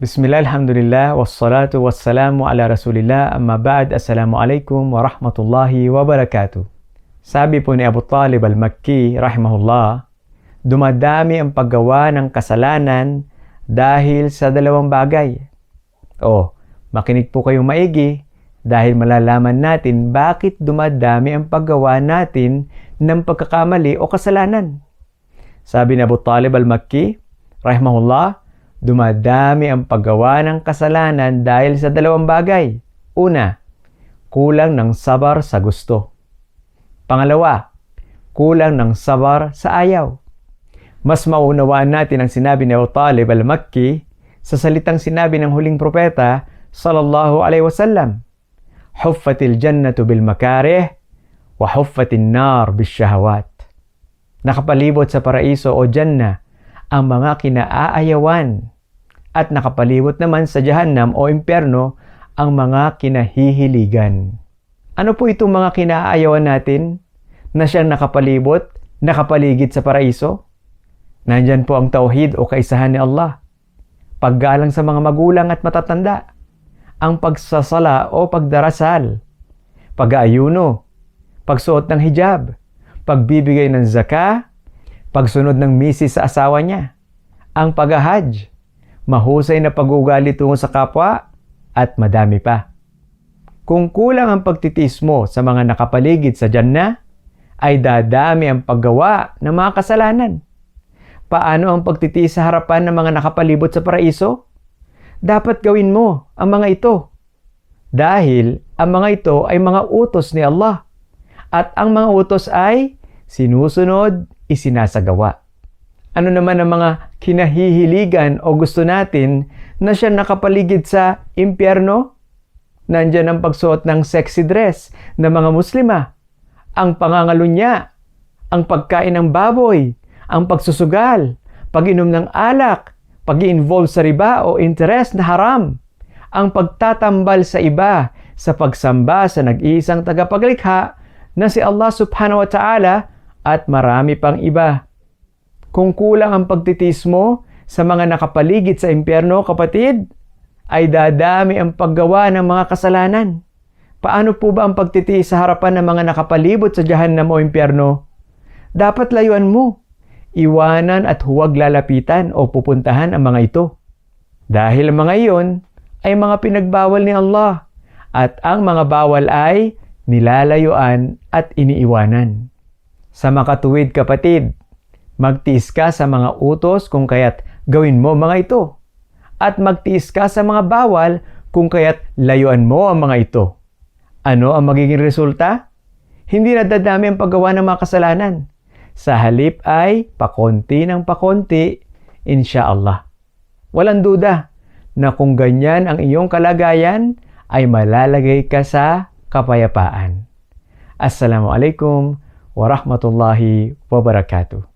Bismillah, alhamdulillah, wassalatu wassalamu ala rasulillah, amma ba'd, assalamu alaikum wa rahmatullahi wa barakatuh. Sabi po ni Abu Talib al-Makki, rahimahullah, dumadami ang paggawa ng kasalanan dahil sa dalawang bagay. O, makinig po kayong maigi dahil malalaman natin bakit dumadami ang paggawa natin ng pagkakamali o kasalanan. Sabi ni Abu Talib al-Makki, rahimahullah, dumadami ang paggawa ng kasalanan dahil sa dalawang bagay. Una, kulang ng sabar sa gusto. Pangalawa, kulang ng sabar sa ayaw. Mas maunawaan natin ang sinabi ni Abu Talib al-Makki sa salitang sinabi ng huling propeta sallallahu alaihi wasallam. Huffatil jannatu bil makarih wa huffatin nar bis shahawat. Nakapalibot sa paraiso o janna ang mga kinaayawan at nakapalibot naman sa jahannam o impyerno ang mga kinahihiligan. Ano po itong mga kinaayawan natin na siyang nakapalibot, nakapaligid sa paraiso? Nandyan po ang tauhid o kaisahan ni Allah. Paggalang sa mga magulang at matatanda. Ang pagsasala o pagdarasal. Pag-aayuno. Pagsuot ng hijab. Pagbibigay ng zaka. Pagsunod ng misis sa asawa niya. Ang pag-hajj mahusay na pag-ugali tungo sa kapwa, at madami pa. Kung kulang ang pagtitiis mo sa mga nakapaligid sa Jannah, ay dadami ang paggawa ng mga kasalanan. Paano ang pagtitiis sa harapan ng mga nakapalibot sa paraiso? Dapat gawin mo ang mga ito. Dahil ang mga ito ay mga utos ni Allah. At ang mga utos ay sinusunod, isinasagawa. Ano naman ang mga kinahihiligan o gusto natin na siya nakapaligid sa impyerno? Nandyan ang pagsuot ng sexy dress ng mga muslima, ang pangangalunya, ang pagkain ng baboy, ang pagsusugal, pag-inom ng alak, pag-involve sa riba o interest na haram, ang pagtatambal sa iba sa pagsamba sa nag-iisang tagapaglikha na si Allah subhanahu wa ta'ala at marami pang iba. Kung kulang ang pagtitis mo sa mga nakapaligid sa impyerno, kapatid, ay dadami ang paggawa ng mga kasalanan. Paano po ba ang pagtitiis sa harapan ng mga nakapalibot sa Jahannam o impyerno? Dapat layuan mo. Iwanan at huwag lalapitan o pupuntahan ang mga ito. Dahil ang mga iyon ay mga pinagbawal ni Allah at ang mga bawal ay nilalayuan at iniiwanan. Sa makatuwid kapatid, Magtiis ka sa mga utos kung kaya't gawin mo mga ito. At magtiis ka sa mga bawal kung kaya't layuan mo ang mga ito. Ano ang magiging resulta? Hindi na dadami ang paggawa ng mga kasalanan. Sa halip ay pakonti ng pakonti, insya Walang duda na kung ganyan ang iyong kalagayan, ay malalagay ka sa kapayapaan. Assalamualaikum warahmatullahi wabarakatuh.